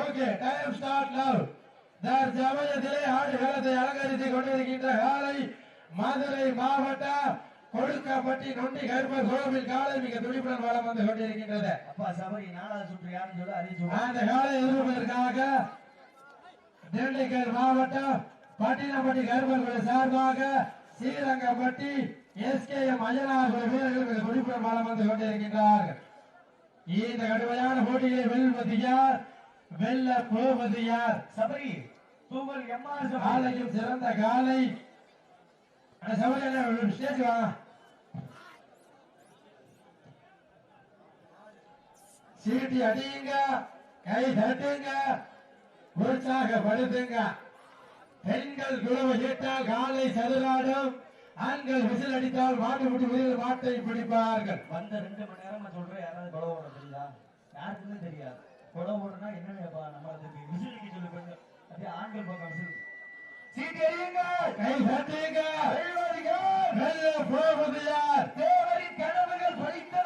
Okay time start now தர் சமயத்திலே ஆடு அலங்கரித்துக் கொண்டிருக்கின்ற காலை மதுரை மாவட்டம் கொடுக்கப்பட்டி நொண்டி கருப்ப கோவில் காலை மிக துடிப்புடன் வளம் வந்து கொண்டிருக்கின்றது. அப்பா சபரி நாலாவது சுற்று யாருன்னு சொல்லி அறிவிச்சு அந்த காலை எதிர்ப்பதற்காக திண்டுக்கல் மாவட்டம் பட்டினப்பட்டி கருப்பர்கள் சார்பாக ஸ்ரீரங்கப்பட்டி எஸ்கேஎம் அய்யனார் வீரர்கள் மிக துடிப்புடன் வளம் வந்து கொண்டிருக்கின்றார்கள். இந்த கடுமையான போட்டிகளை வெல்வது யார் வெல்ல போவது யார்? சபரி. தூங்கல் எம்ஆர் சபரி. காலையும் சிறந்த காலை. சபரி ஸ்டேஜ் சீட்டி அடியுங்க கை தட்டுங்க உற்சாகப்படுத்துங்க. பெண்கள் குழுவை இட்டால் காலை சதுராடும் ஆண்கள் விசில் அடித்தால் மாட்டு முடி மாட்டை பிடிப்பார்கள். வந்த ரெண்டு மணி நேரமா சொல்றேன் யாராவது குழவை ஓட தெரியுதா? யாருக்குமே தெரியாது. குழவை ஓடுனா என்னன்னு நம்ம அதுக்கு விசிலுக்கு சொல்லி போயிட்டு அப்படியே ஆண்கள் பக்கம் விசில். கை தேவரின் கனவுகள் பலித்ததமா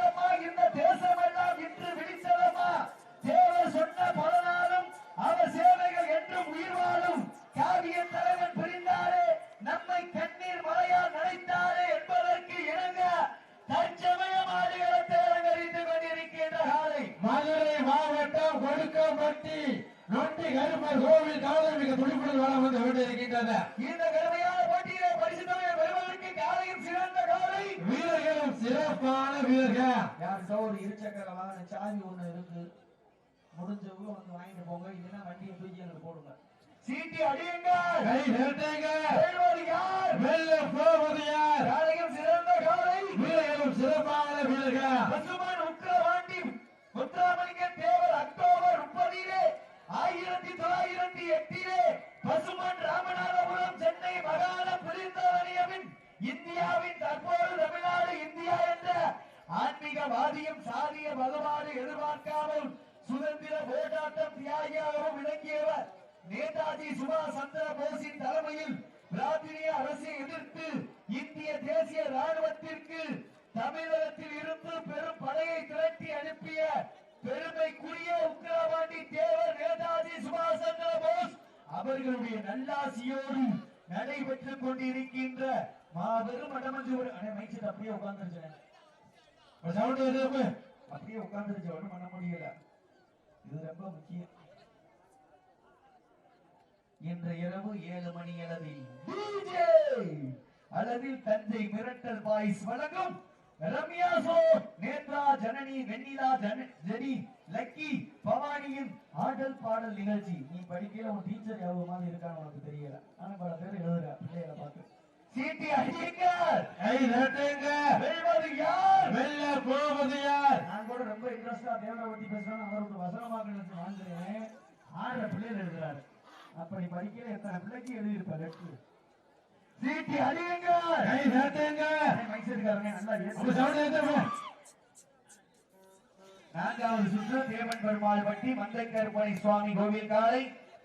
வாகன சாவி ஒண்ணு இருக்கு. முடிஞ்சவங்க வந்து வாங்கிட்டு போங்க. இல்லைன்னா வண்டியை தூக்கி அங்க போடுங்க. சீட்டி அடியுங்க அவர்களுடைய நடைபெற்றுக் கொண்டிருக்கின்ற மாபெரும் மடமஞ்சு ஒரு அப்படியே உட்கார்ந்துருச்சேன் அப்படியே உட்கார்ந்துருச்சு. ஒண்ணும் பண்ண முடியல. இது ரொம்ப முக்கியம். இன்று இரவு ஏழு மணி அளவில் அளவில் தஞ்சை மிரட்டல் பாய்ஸ் வழங்கும் ரம்யா சோ நேத்ரா ஜனனி வெண்ணிலா ஜனி லக்கி பவானியின் ஆடல் பாடல் நிகழ்ச்சி. நீ படிக்கல உன் டீச்சர் எவ்வளவு மாதிரி இருக்கான்னு உனக்கு தெரியல. ஆனா பல பேர் எழுதுற பிள்ளைகளை பார்த்து சீட்டி அடிங்க! கை தட்டுங்க வெல்வது யார்? வெல்ல போவது யார்? நான் கூட ரொம்ப இன்ட்ரெஸ்டா தேவரை பத்தி பேசுறேன் அவருக்கு வசனமாக நினைச்சு வாழ்ந்துருவேன் ஆடுற பிள்ளைகள் எழுதுறாரு. அப்படி படிக்கல எத்தனை பிள்ளைக்கு எழுதியிருப்பார் லெட்டர் சீட்டி அடியுங்க கை தட்டுங்க மைசூர்காரங்க நல்லா நான்காவது சுற்று தேவன் பெருமாள் பட்டி மந்தைக்கருப்பனை சுவாமி கோவில் காலை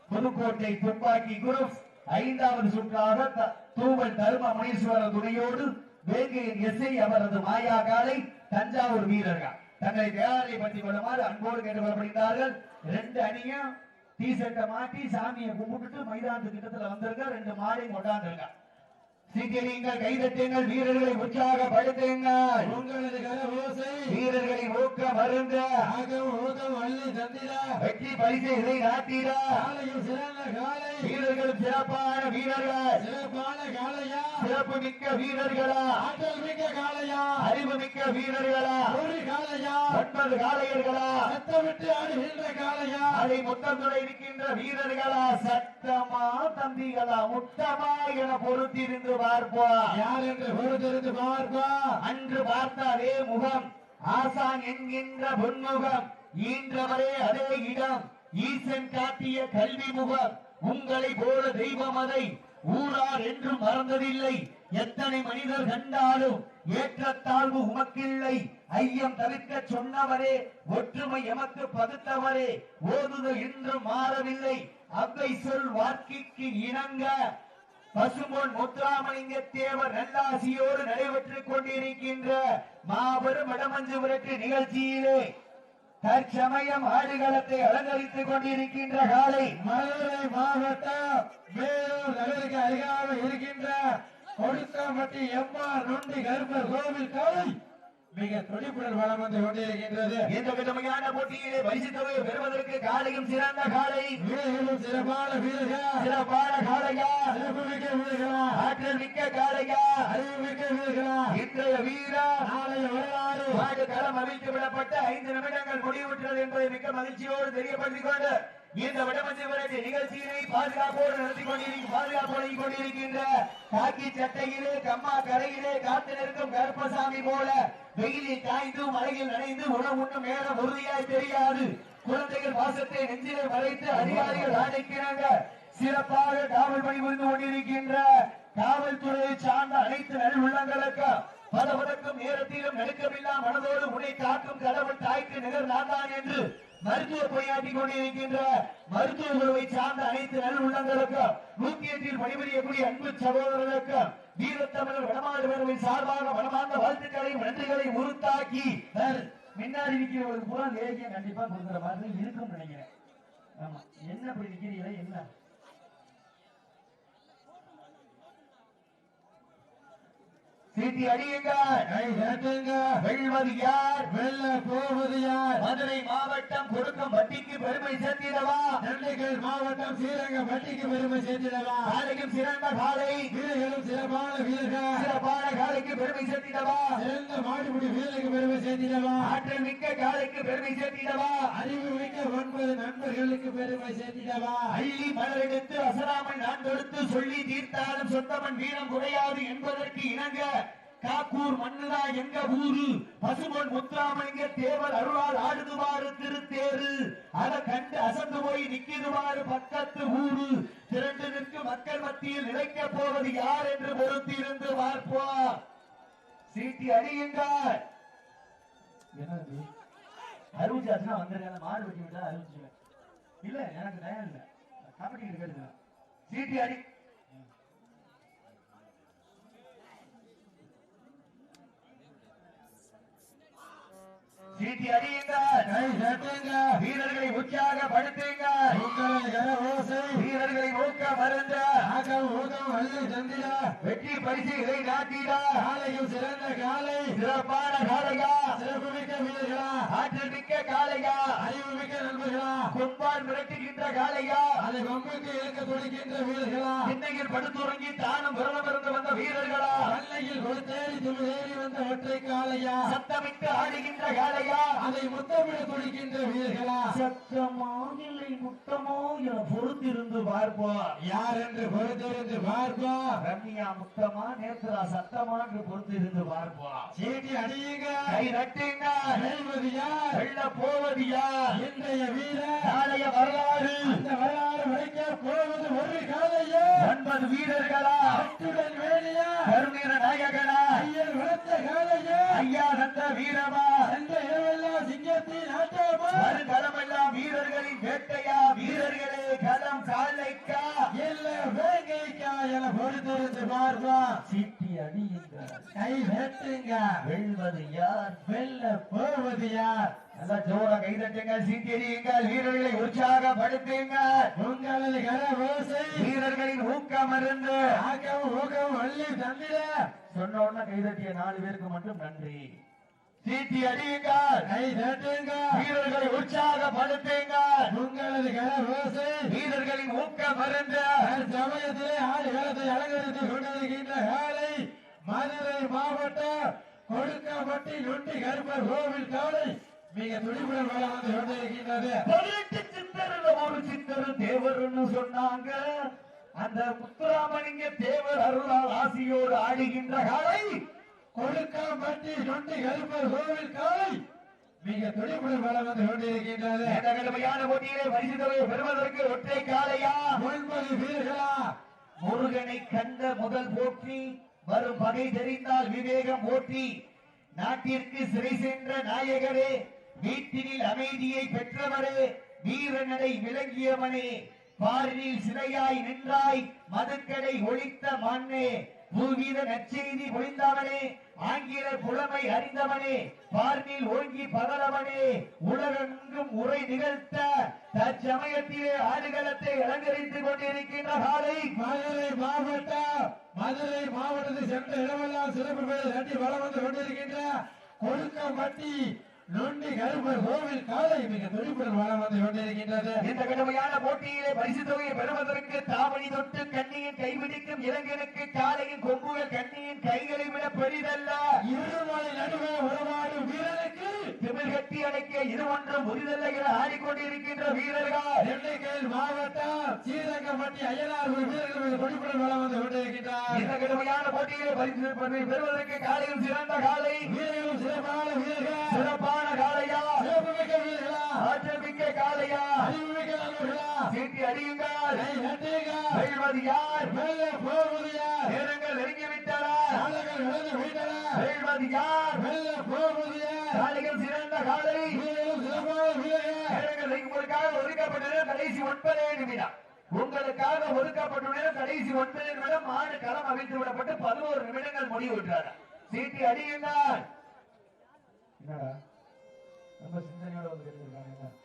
புதுக்கோட்டை துப்பாக்கி குரூப். ஐந்தாவது சுற்றாக த- தூவல் தர்ம முனீஸ்வரர் துணையோடு வேங்கையின் எஸ்ஐ அவரது மாயா காலை தஞ்சாவூர் வீரர்கள். தங்களை தயாரை பற்றி கொள்ளுமாறு அன்போடு கேட்டு வரப்படுகிறார்கள் ரெண்டு அணியும் டீ ஷர்ட்டை மாட்டி சாமியை கும்பிட்டுட்டு மைதானத்து கிட்டத்துல வந்திருக்க ரெண்டு மாடையும் கொண்டாந்துருங்க சீக்கிரங்கள் கைதட்டுங்கள் வீரர்களை உற்சாகப்படுத்துங்கள். உங்களது கரவோசை வீரர்களை ஊக்க மருந்த ஆகம் ஊகம் அள்ளி தந்திர வெற்றி பரிசை இதை நாட்டிட காலையில் சிறந்த காலை வீரர்கள் சிறப்பான வீரர்கள். சிறப்பான காலையா சிறப்பு மிக்க வீரர்களா? ஆற்றல் மிக்க காலையா அறிவு மிக்க வீரர்களா? ஒரு காலையா ஒன்பது காளையர்களா? சத்தமிட்டு ஆடுகின்ற காலையா அதை முத்தத்துறை இருக்கின்ற வீரர்களா? சத்தமா தம்பிகளா முத்தமா என பொறுத்திருந்து பார்ப்போம். யார் என்று பொறுத்திருந்து பார்ப்பா அன்று பார்த்தாலே முகம் ஆசான் என்கின்ற பொன்முகம் ஈன்றவரே அதே இடம். ஈசன் காட்டிய கல்வி முகம் உங்களை போல தெய்வம் அதை ஊரார் என்றும் மறந்ததில்லை. எத்தனை மனிதர் கண்டாலும் ஏற்றத்தாழ்வு உமக்கில்லை. ஐயம் தவிர்க்க சொன்னவரே ஒற்றுமை எமக்கு பகுத்தவரே ஓதுதல் இன்றும் மாறவில்லை. அவ்வை சொல் வாக்கிற்கு இணங்க. பசும்பொன் முத்துராமலிங்க தேவர் நல்லாசியோடு நடைபெற்றுக் கொண்டிருக்கின்ற மாபெரும் இடமஞ்சு விரட்டு நிகழ்ச்சியிலே தற்சமயம் ஆடுகளத்தை அலங்கரித்துக் கொண்டிருக்கின்ற காலை மதுரை மாவட்டம் வேலூர் நகருக்கு அருகாமல் இருக்கின்ற கொடுக்காம்பட்டி எம்ஆர் நொண்டி கருப்பர் கோவில் காலை மிக துடிப்புடன் வளம் வந்து கொண்டிருக்கின்றது. இந்த விதமையான போட்டியிலே பரிசு தொகையை பெறுவதற்கு காலையும் சிறந்த காலை. வீரர்களும் சிறப்பான வீரர்கள்? சிறப்பான காளையா சிறப்பு மிக்க வீரர்களா? ஆற்றல் மிக்க காளையா அறிவு மிக்க வீரர்களா? இன்றைய வீரா? நாளைய வரலாறு. மாடு களம் அமைத்து விடப்பட்ட ஐந்து நிமிடங்கள் முடிவுற்றது என்பதை மிக்க மகிழ்ச்சியோடு தெரியப்படுத்திக் கொண்டு இந்த விடமஞ்சி விரட்டு நிகழ்ச்சியினை பாதுகாப்போடு நடத்தி கொண்டிருக்கும் பாதுகாப்போடு கொண்டிருக்கின்ற காக்கி சட்டையிலே கம்மா கரையிலே காத்து நிற்கும் கருப்பசாமி போல வெயிலில் காய்ந்து மழையில் நனைந்து உணவு உண்ணும் நேரம் உறுதியாய் தெரியாது. குழந்தைகள் வாசத்தை நெஞ்சிலே வளைத்து அதிகாரிகள் ஆணைக்கிறாங்க சிறப்பாக காவல் பணி புரிந்து கொண்டிருக்கின்ற காவல்துறையை சார்ந்த அனைத்து நல் உள்ளங்களுக்கு பதபதக்கும் நேரத்திலும் நெருக்கமில்லா மனதோடு உன்னை காக்கும் கடவுள் தாய்க்கு நிகர் நான்தான் என்று மருத்துவ பணியாற்றிக் கொண்டிருக்கின்ற மருத்துவ உறவை சார்ந்த அனைத்து நல் உள்ளங்களுக்கும் நூத்தி எட்டில் பணிபுரியக்கூடிய அன்பு சகோதரர்களுக்கும் வீரத்தமிழர் வடமாறு பேரவை சார்பாக மனமார்ந்த வாழ்த்துக்களையும் நன்றிகளை உருத்தாக்கி சார், முன்னாடி நிக்கிறவங்களுக்கு பூரா லேகியம் கண்டிப்பா கொடுக்குற மாதிரி இருக்கும் நினைக்கிறேன். ஆமா என்ன இப்படி நிக்கிறீங்களா என்ன? சீட்டி அடியுங்க கை வெல்வது யார்? வெல்ல போவது யார்? மதுரை மாவட்டம் கொடுக்கும் வட்டிக்கு பெருமை சேர்த்திடவா? திண்டுக்கல் மாவட்டம் ஸ்ரீரங்க பட்டிக்கு பெருமை சேர்த்திடவா? காலைக்கும் சிறந்த காலை. வீரர்களும் சிறப்பான வீரர்கள் சிறப்பான காலைக்கு பெருமை சேர்த்திடவா? சிறந்த மாடுபிடி வீரருக்கு பெருமை சேர்த்திடவா? ஆற்றல் மிக்க காலைக்கு பெருமை சேர்த்திடவா? அறிவு மிக்க ஒன்பது நண்பர்களுக்கு பெருமை சேர்த்திடவா அள்ளி மலரெடுத்து அசராமன் நான் தொடுத்து சொல்லி தீர்த்தாலும் சொந்தமன் வீரம் குறையாது என்பதற்கு இணங்க காக்கூர் மண்ணுதா எங்க ஊரு? பசுமொன் முத்துராமலிங்க தேவர் அருளால் ஆடுதுவாறு திருத்தேரு அதை கண்டு அசந்து போய் நிக்கிதுவாறு பக்கத்து ஊரு. திரண்டு நிற்கும் மக்கள் மத்தியில் நிலைக்க போவது யார் என்று பொறுத்திருந்து பார்ப்போம். சீட்டி அடியுங்கள் அறிவிச்சாச்சுன்னா வந்துருங்க மாடு வெட்டி விட்டா அறிவிச்சுவேன் இல்ல எனக்கு தயம் இல்ல. கமிட்டி இருக்கிறது சீட்டி அடி. சீட்டி கை வீரர்களை உற்சாகப்படுத்துங்க. வீரர்களை ஊக்க மருந்த ஆக்கம் ஊக்கம் அள்ளி தந்திட. வெற்றி பரிசு இதை நாட்டிட. காலையும் சிறந்த காலை. சிறப்பான காளையா. சிறப்பு மிக்க வீரர்களா. ஆற்றல் மிக்க காளையா. அறிவு கொம்பால் மிரட்டுகின்ற காளையா? அதை கொம்புக்கு இழுக்க துடிக்கின்ற வீரர்களா? சென்னையில் படுத்துறங்கி தானும் விரதம் இருந்து வந்த வீரர்களா? அன்னையில் கொடுத்தேறி துமிழேறி வந்த ஒற்றை காளையா? சத்தமிட்டு ஆடுகின்ற காளையா? அதை முத்தமிட துடிக்கின்ற வீரர்களா? சத்தமா இல்லை முத்தமோ என பொறுத்திருந்து பார்ப்போம் யார் என்று பொறுத்திருந்து பார்ப்போம் ரம்யா முத்தமா நேத்ரா சத்தமா என்று பொறுத்திருந்து பார்ப்போம் சீட்டி அடியுங்க. கை நட்டுங்க. வெல்வது யார்? வெல்ல போவது யார்? இன்றைய வீரர் நாளைய வரலாறு. அந்த வரலாறு வைக்க போவது ஒரு காலையா ஒன்பது வீரர்களா? அத்துடன் வேணியா? கருணீர நாயகனா? ஐயர் வளர்த்த காலையா ஐயா தந்த வீரமா? என்ற இரவெல்லாம் சிங்கத்தின் ஆட்டமா? வருகளமெல்லாம் வீரர்களின் வேட்டையா? வீரர்களே களம் காலைக்கா இல்ல வேங்கைக்கா என பொறுத்திருந்து பார்ப்போம் சீட்டி அடியுங்க கை வெட்டுங்க. வெல்வது யார்? வெல்ல போவது யார்? ஜோர கைதட்டுங்க சீட்டி அடியுங்கள் வீரர்களை உற்சாகப்படுத்துங்க உங்களது கர ஓசை வீரர்களின் ஊக்கம் இருந்து ஆக்கம் ஊக்கம் அள்ளி தந்திட. சொன்ன உடனே கைதட்டிய நாலு பேருக்கு மட்டும் நன்றி. சீட்டி அடியுங்கள் கை தட்டுங்க வீரர்களை உற்சாகப்படுத்துங்க உங்களது கர ஓசை வீரர்களின் ஊக்கம் இருந்து சமயத்திலே ஆடு களத்தை அலங்கரித்துக் கொண்டிருக்கின்ற காலை மதுரை மாவட்டம் கொடுக்கப்பட்டி நொண்டி கருப்பர் கோவில் காலை மிக துடிப்புடன் கொண்டிருக்கின்றது பதினெட்டு சித்தர்ல ஒரு சித்தர் தேவர்னு சொன்னாங்க. அந்த முத்துராமலிங்க தேவர் அருளால் ஆசியோடு ஆடுகின்ற காலை கொடுக்கப்பட்டி நொண்டி கருப்பர் கோவில் காலை. மிக துடிப்புடன் வளம் வந்து கொண்டிருக்கின்றது கடுமையான போட்டியிலே பரிசு தொகையை பெறுவதற்கு ஒற்றை காலையா ஒன்பது வீரர்களா? முருகனை கண்ட முதல் போற்றி வரும் பகை தெரிந்தால் விவேகம் போற்றி நாட்டிற்கு சிறை சென்ற நாயகரே வீட்டினில் அமைதியை பெற்றவரே வீரநடை விளங்கியவனே. பாரினில் சிறையாய் நின்றாய் மதுக்கடை ஒழித்த மண்ணே பூவீர நற்செய்தி பொழிந்தவனே ஆங்கில புலமை அறிந்தவனே. பார்னில் ஓங்கி பகலவனே உலகெங்கும் உரை நிகழ்த்த தற்சமயத்திலே ஆடுகளத்தை அலங்கரித்துக் கொண்டிருக்கின்ற காலை. மதுரை மாவட்டம் மதுரை மாவட்டத்தை சென்ற இடமெல்லாம் சிறப்பு பெயர் கட்டி வளம் வந்து கொண்டிருக்கின்ற கொழுக்கம்பட்டி நொண்டி கருப்பர் கோவில் காலை மிக துடிப்புடன் வளம் வந்து கொண்டிருக்கின்றது. இந்த கடுமையான போட்டியிலே பரிசு தொகையை பெறுவதற்கு தாவணி தொட்டு கண்ணியின் கைபிடிக்கும் இளைஞனுக்கு காலையின் கொம்புகள் கண்ணியின் கைகளை விட பெரிதல்ல. இருமலை நடுவே உறவாடும் வீரனுக்கு திமிழ் கட்டி அடைக்க இது ஒன்றும் முறிதல்ல என ஆடிக்கொண்டிருக்கின்ற வீரர்கள். எண்ணிக்கையில் மாவட்டம் சீரங்கம்பட்டி அய்யனார் வீரர்கள் துடிப்புடன் வளம் வந்து கொண்டிருக்கின்றார். இந்த கடுமையான போட்டியிலே பரிசு பெறுவதற்கு காலையில் சிறந்த காலை. வீரர்களும் சிறப்பான வீரர்கள் சிறப்பான காலையா சிறப்புமிக்க வீரர்களா ஆற்றல் மிக்க காலையா அறிவுமிக்க நண்பர்களா சீட்டி அடியுங்கள் யார் மேலே போவது யார் நேரங்கள் நெருங்கிவிட்டன. காலங்கள் நடந்து விட்டன யார் மேலே போவது யார் காலைகள் சிறந்த காலை. நேரங்கள் உங்களுக்காக ஒதுக்கப்பட்டது கடைசி ஒன்பதே நிமிடம். உங்களுக்காக ஒதுக்கப்பட்டுள்ள கடைசி ஒன்பது நிமிடம். மாடு களம் அமைத்து விடப்பட்டு பதினோரு நிமிடங்கள் முடிவுற்றார். சீட்டி அடியுங்கள். என்னடா? ரொம்ப சிந்தனையோட வந்து கேட்டிருக்காங்க.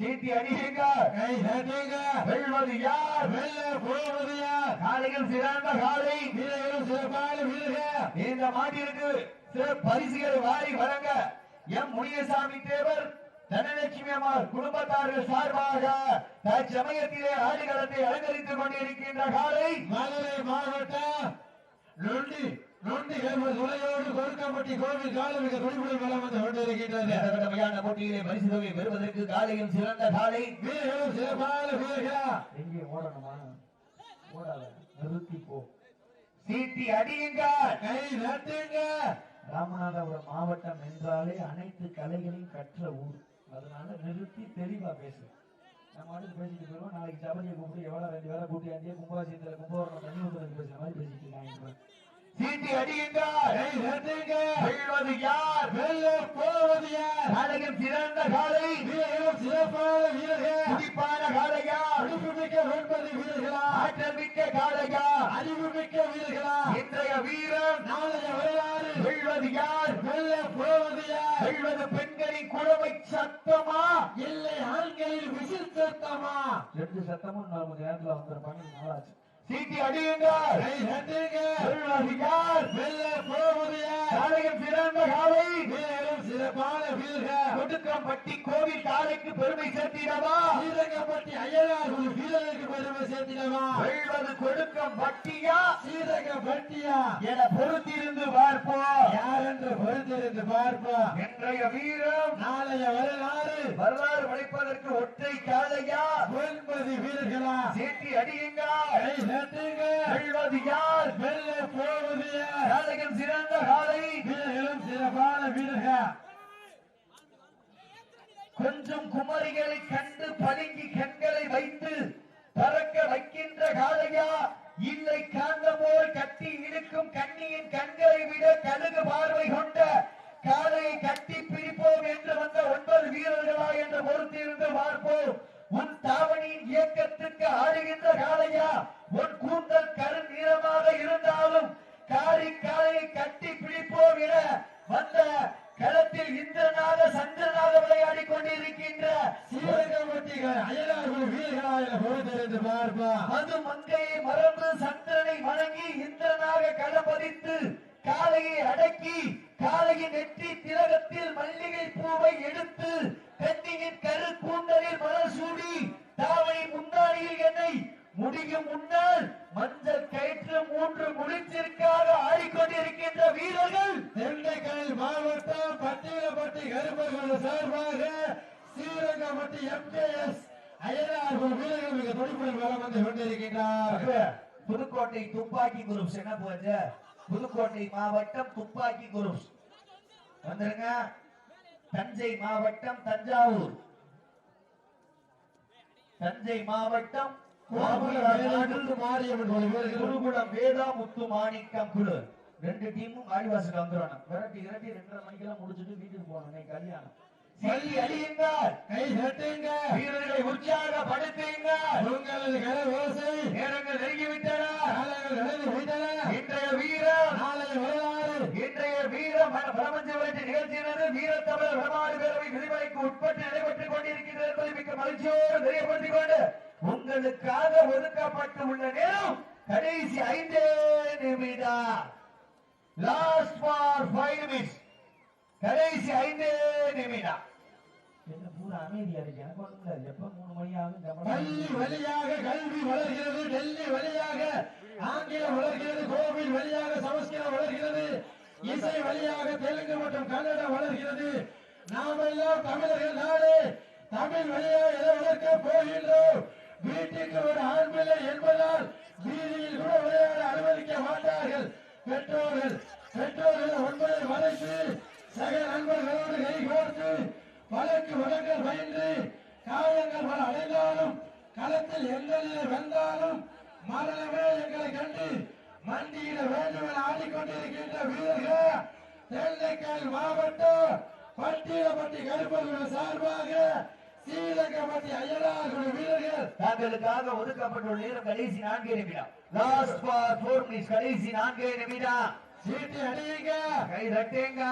சீட்டி அடியுங்கள் கை நட்டுங்கள். வெல்வது யார்? மேலே போவது யார்? காலைகள் சிறந்த காலை. வீரர்களும் சிறப்பான வீரர்கள். இந்த மாட்டிற்கு சிறு பரிசுகளை வாரி வழங்க எம் முனியசாமி தேவர் தனலட்சுமி அம்மாள் குடும்பத்தார்கள் சார்பாக தற்சமயத்திலே ஆடுகளத்தை அலங்கரித்துக் கொண்டிருக்கின்ற காலை. மதுரை மாவட்டம் நொண்டி நொண்டி கருப்பர் துணையோடு கொடுக்கப்பட்டி கோவில் காலம் மிக துடிப்புடன் வளம் வந்து கொண்டிருக்கின்றது கடமையான போட்டியிலே பரிசு தொகை பெறுவதற்கு காலையும் சிறந்த காலை. வீரர்களும் சிறப்பான வீரர்களா? எங்கே ஓடணுமா? ஓடாத நிறுத்தி போ. சீட்டி அடியுங்கள் கை நட்டுங்க. ராமநாதபுரம் மாவட்டம் என்றாலே அனைத்து கலைகளையும் கற்ற ஊர். அதனால நிறுத்தி தெளிவா பேசு. நம்ம அடுத்து பேசிட்டு போயிடுவோம். நாளைக்கு சபரியை கூப்பிட்டு எவ்வளவு ரெண்டு வேலை கூட்டி அஞ்சே கும்பாசியத்துல கும்பகோணம் தண்ணி ஊற்றுறது பேசுற மாதிரி பேசிட்டு இருக்காங்க. கை நட்டுங்க வெல்வது யார்? வெல்ல போவது யார்? நாளையும் சிறந்த காலை. வீரர்களும் சிறப்பான வீரர்கள். துடிப்பான காலையா அறிவுமிக்க ஒன்பது வீரர்களா? ஆற்றல் மிக்க காலையா அறிவுமிக்க வீரர்களா? இன்றைய வீரம் நாளைய வரலாறு. வெல்வது யார்? வெல்ல போவது யார்? வெல்வது பெண்களின் குழவை சத்தமா? இல்லை ஆண்களில் விசில் சத்தமா? ரெண்டு சத்தமும் மணி நேரத்துல வந்திருப்பாங்க நாளாச்சு சீட்டி அடியுங்கள் வெல்ல போவது சிறந்த காலை. வீரர்களும் சிறப்பான வீரர்கள். கொடுக்கம்பட்டி கோவில் காலைக்கு பெருமை சேர்த்திடவா? ஸ்ரீரங்கப்பட்டி அய்யனார் ஒரு வீரருக்கு பெருமை சேர்த்திடவா? வெல்வது கொடுக்கம்பட்டியா ஸ்ரீரங்கப்பட்டியா என பொறுத்திருந்து பார்ப்போம். யார் என்று பொறுத்திருந்து பார்ப்போம்? இன்றைய வீரம் நாளைய வரலாறு. வரலாறு படைப்பதற்கு ஒற்றை காலையா சீட்டி அடியுங்கள் யார்? வெல்ல போவது காலையும் சிறந்த காலை. வீரர்களும் சிறப்பான வீரர்கள். கொஞ்சம் குமரிகளை கண்டு பதுங்கி கண்களை வைத்து பறக்க வைக்கின்ற காளையா? இல்லை காந்தமோல் கட்டி இழுக்கும் கண்ணியின் கண்களை விட கழுகு பார்வை கொண்ட காளையை கட்டி பிடிப்போம் என்று வந்த ஒன்பது வீரர்களா என்று பொறுத்திருந்து பார்ப்போம். ஆடுகின்ற காளையா உன் கூந்தல் கரு நீளமாக இருந்தாலும் காரி காளையை கட்டி பிடிப்போம் என வந்த களத்தில் இந்திரனாக சந்திரனாக விளையாடி கொண்டிருக்கின்ற ஸ்ரீரங்கப்பட்டிகள் அய்யனார் ஒரு வீரர்களா என பொறுத்திருந்து பார்ப்போம் மது மங்கையை மறந்து சந்திரனை வணங்கி இந்திரனாக களப்பதித்து காளையை அடக்கி காளையின் நெற்றி திலகத்தில் மல்லிகை பூவை எடுத்து கன்னியின் கரு கூந்தலில் மலர் சூடி தாவணி முந்தானியில் என்னை முடியும் முன்னால் மஞ்சள் கயிற்று மூன்று ஆடிக்கொண்டிருக்கின்ற வீரர்கள் திண்டுக்கல் மாவட்டம் பட்டியலப்பட்டி கருப்பர்கள் சார்பாக ஸ்ரீரங்கப்பட்டி எம்கேஎஸ் அய்யனார் வீரர்கள் மிக துடிப்புடன் வளம் வந்து கொண்டிருக்கின்றார் புதுக்கோட்டை துப்பாக்கி குரூப்ஸ் என்ன போச்சு? புதுக்கோட்டை மாவட்டம் துப்பாக்கி குரூப்ஸ் வந்துருங்க. தஞ்சை மாவட்டம் தஞ்சாவூர். தஞ்சை மாவட்டம் மாவட்ட மாரியம்மன் கோயில் குருகுலம் வேதா முத்து மாணிக்கம். குழு ரெண்டு டீமும் வாடிவாசல் வந்துடணும் விரட்டி விரட்டி ரெண்டரை மணிக்கெல்லாம் முடிச்சுட்டு வீட்டுக்கு போகணும் இன்னைக்கு கல்யாணம். சொல்லி அழியுங்கள் கை தட்டுங்க வீரர்களை உங்களது நேரங்கள் நெருங்கிவிட்டன. நடந்து விட்டன இன்றைய வீரம். நாளைய வரலாறு இன்றைய தமிழர் வடமாடு பேரவை விதிமுறைக்கு உட்பட்டு நடைபெற்றுக் கொண்டிருக்கிறது என்பதை மிக்க மகிழ்ச்சியோடு தெரியப்படுத்திக் கொண்டு உங்களுக்காக ஒதுக்கப்பட்டு உள்ள நேரம் கடைசி ஐந்தே நிமிடம். லாஸ்ட் ஃபார் ஃபைவ் மினிட்ஸ் கடைசி ஐந்தே நிமிடம். என்ன பூரா அமைதியா இருக்கு எனக்கு இல்ல. எப்ப மூணு மணி ஆகும் பள்ளி வழியாக கல்வி வளர்கிறது டெல்லி வழியாக ஆங்கிலம் வளர்கிறது கோவில் வழியாக சமஸ்கிருதம் வளர்கிறது இசை வழியாக தெலுங்கு மற்றும் கன்னடம் வளர்கிறது. நாம் எல்லாம் தமிழர்கள் நாடு தமிழ் வழியாக எதை வளர்க்க போகின்றோம்? வீட்டுக்கு ஒரு ஆண் பிள்ளை என்பதால் வீதியில் கூட விளையாட அனுமதிக்க மாட்டார்கள். பெற்றோர்கள் பெற்றோர்கள் ஒன்பதை வளைத்து சக நண்பர்களோடு கை கோர்த்து வழக்கு வழக்கல் பயின்று காயங்கள் பல அடைந்தாலும் களத்தில் எந்த நிலை வந்தாலும் மரணமே எங்களை கண்டு மண்டியிட வேண்டும் என ஆடிக்கொண்டிருக்கின்ற வீரர்கள் தென்னைக்கால் மாவட்டம் பட்டியலப்பட்டி கருப்பர்கள் சார்பாக சீலகமதி அய்யனார் வீரர்கள். தாங்களுக்காக ஒதுக்கப்பட்டுள்ள நேரம் கடைசி நான்கே நிமிடம். லாஸ்ட் ஃபார் ஃபோர் மினிட்ஸ் கடைசி நான்கே நிமிடம். சீட்டி அடியுங்க கை தட்டுங்க.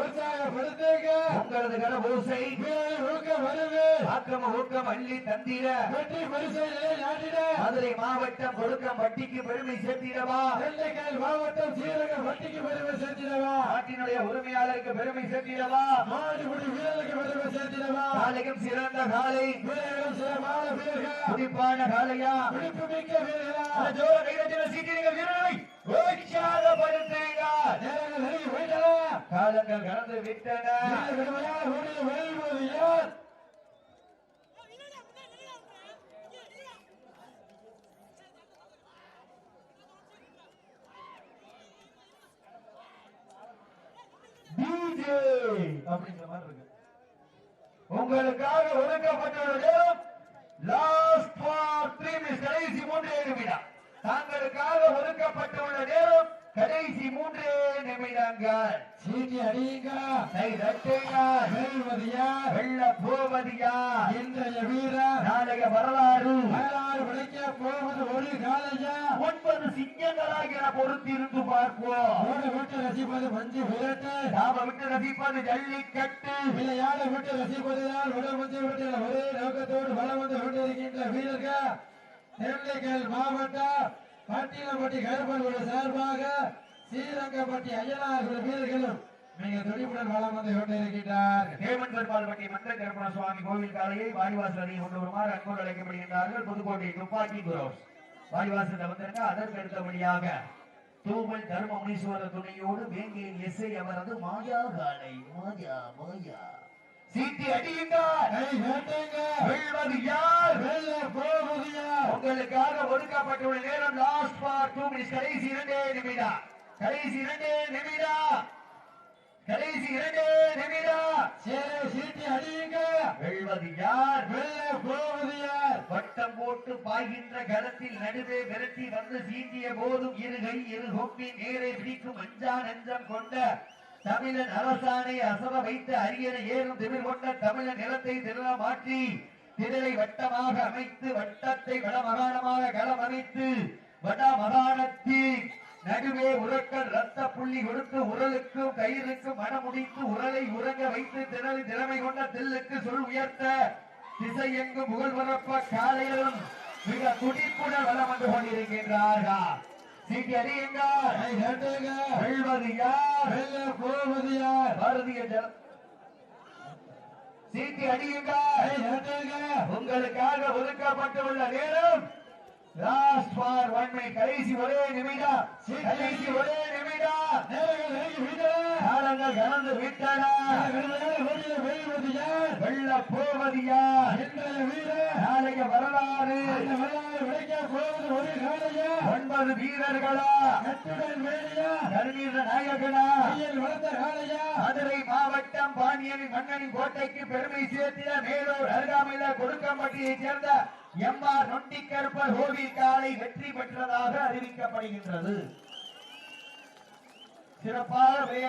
உற்சாகப்படுத்துங்க. உங்களது கரபூசை வீரர்களை ஊக்க வருது ஆக்கம ஊக்கம் அள்ளி தந்திர வெற்றி பரிசை நாட்டிட. மதுரை மாவட்டம் கொடுக்கம் வட்டிக்கு பெருமை சேர்த்திடவா? தென்னைக்கால் மாவட்டம் ஸ்ரீரங்கம் பட்டிக்கு பெருமை சேர்த்திடவா? நாட்டினுடைய உரிமையாளருக்கு பெருமை சேர்த்திடவா? மாடுபிடி வீரர்களுக்கு பெருமை சேர்த்திடவா? காலையும் சிறந்த காலை. வீரர்களும் சிறப்பான வீரர்கள். துடிப்பான காலையா? துடிப்பு மிக்க வீரர்களா ஜோர கைதட்டின சீட்டிருங்க வீரர்களை உற்சாகப்படுத்துங்க நேரங்கள் நெருங்கி போயிட்டன காலங்கள் கடந்து விட்டன அப்படிங்கிற மாதிரி இருக்கு. உங்களுக்காக ஒதுக்கப்பட்டுள்ள நேரம் லாஸ்ட் ஃபார் த்ரீ மினிட்ஸ் கடைசி தாங்களுக்காக ஒதுக்கப்பட்டுள்ள நேரம் கடைசி மூன்றே நிமிடங்கள். சீட்டி அடியுங்க. கை தட்டுங்க. வெல்வது யார் வெள்ள போவது யார் இன்றைய வீரர் நாளைய வரலாறு. வரலாறு படைக்க போவது ஒரு காலையா? ஒன்பது சிங்கங்களாக என பொறுத்திருந்து பார்ப்போம். ஓட விட்டு ரசிப்பது மஞ்சு விரட்டு. நாம விட்டு ரசிப்பது ஜல்லிக்கட்டு. விளையாட விட்டு ரசிப்பதுதான் உடல் மஞ்சு விட்டு ஒரே நோக்கத்தோடு வளம் வந்து கொண்டிருக்கின்ற வீரர்கள். தென்னைக்கல் மாவட்டம் பட்டியலப்பட்டி கருப்பன்குடி சார்பாக ஸ்ரீரங்கப்பட்டி அய்யனார் வீரர்களும் மிக துடிப்புடன் வளம் வந்து கொண்டிருக்கிறார் ஹேமன் பெருமாள்பட்டி மந்த கருப்பண சுவாமி கோவில் காலையை வாடிவாசல் அணியை கொண்டு வருமாறு அன்போடு அழைக்கப்படுகின்றார்கள். புதுக்கோட்டை துப்பாக்கி குரோஸ். வாடிவாசல் வந்திருக்க அதற்கு அடுத்தபடியாக தூமல் தர்ம முனீஸ்வர துணையோடு வேங்கையின் எஸ்ஐ அவரது மாயா காலை மாயா மாயா. சீட்டி கை வேட்டைங்க வெல்வது யார்? வெல்ல போவது யார்? உங்களுக்காக ஒதுக்கப்பட்டுள்ள நேரம் லாஸ்ட் ஃபார் டூ மினிட்ஸ் கடைசி இரண்டே நிமிடம். கடைசி இரண்டே நிமிடம். கடைசி இரண்டே நிமிடம். சரி சீட்டி அடியுங்க. வெல்வது யார்? வெல்ல போவது யார்? வட்டம் போட்டு பாய்கின்ற களத்தில் நடுவே விரட்டி வந்து சீண்டிய போதும் இருகை இரு கொம்பின் நேரை பிடிக்கும் அஞ்சா நெஞ்சம் கொண்ட தமிழன் அரசாணை அசவ வைத்த அரியணை ஏறும் திமிழ் கொண்ட தமிழன் நிலத்தை திரள மாற்றி திரளை வட்டமாக அமைத்து வட்டத்தை வடமகாணமாக களம் அமைத்து வடமகாணத்தில் நடுவே உரக்கல் ரத்த புள்ளி கொடுத்து உரலுக்கும் கயிறுக்கும் மனமுடித்து உரலை உறங்க வைத்து திரளி திறமை கொண்ட தில்லுக்கு சொல் உயர்த்த திசை எங்கும் புகழ் பரப்ப காலையிலும் மிக துடிப்புடன் வளம் வந்து கொண்டிருக்கின்றார்கள். சீட்டி அறியுங்கள் வெல்வது யார் வெல்ல போவது யார் பாரதிய ஜன சீட்டி அடியுங்கள் உங்களுக்காக ஒதுக்கப்பட்டுள்ள நேரம். லாஸ்ட் ஃபார் ஒன் கடைசி ஒரே நிமிடம். கடைசி ஒரே நிமிடம். காலங்கள் கடந்து விட்டன. வெள்ள போவது யார்? இன்றைய வீரர் நாளைய வரலாறு. ஒன்பது வீரர்களா? கருணீர நாயகனா? மதுரை மாவட்டம் பாண்டியனின் மன்னனின் கோட்டைக்கு பெருமை சேர்த்திட மேலூர் அருகாமையில கொடுக்கம்பட்டியைச் சேர்ந்த எம் ஆர் நொண்டிக்கருப்பர் கோவில் காலை வெற்றி பெற்றதாக அறிவிக்கப்படுகின்றது. சிறப்பாக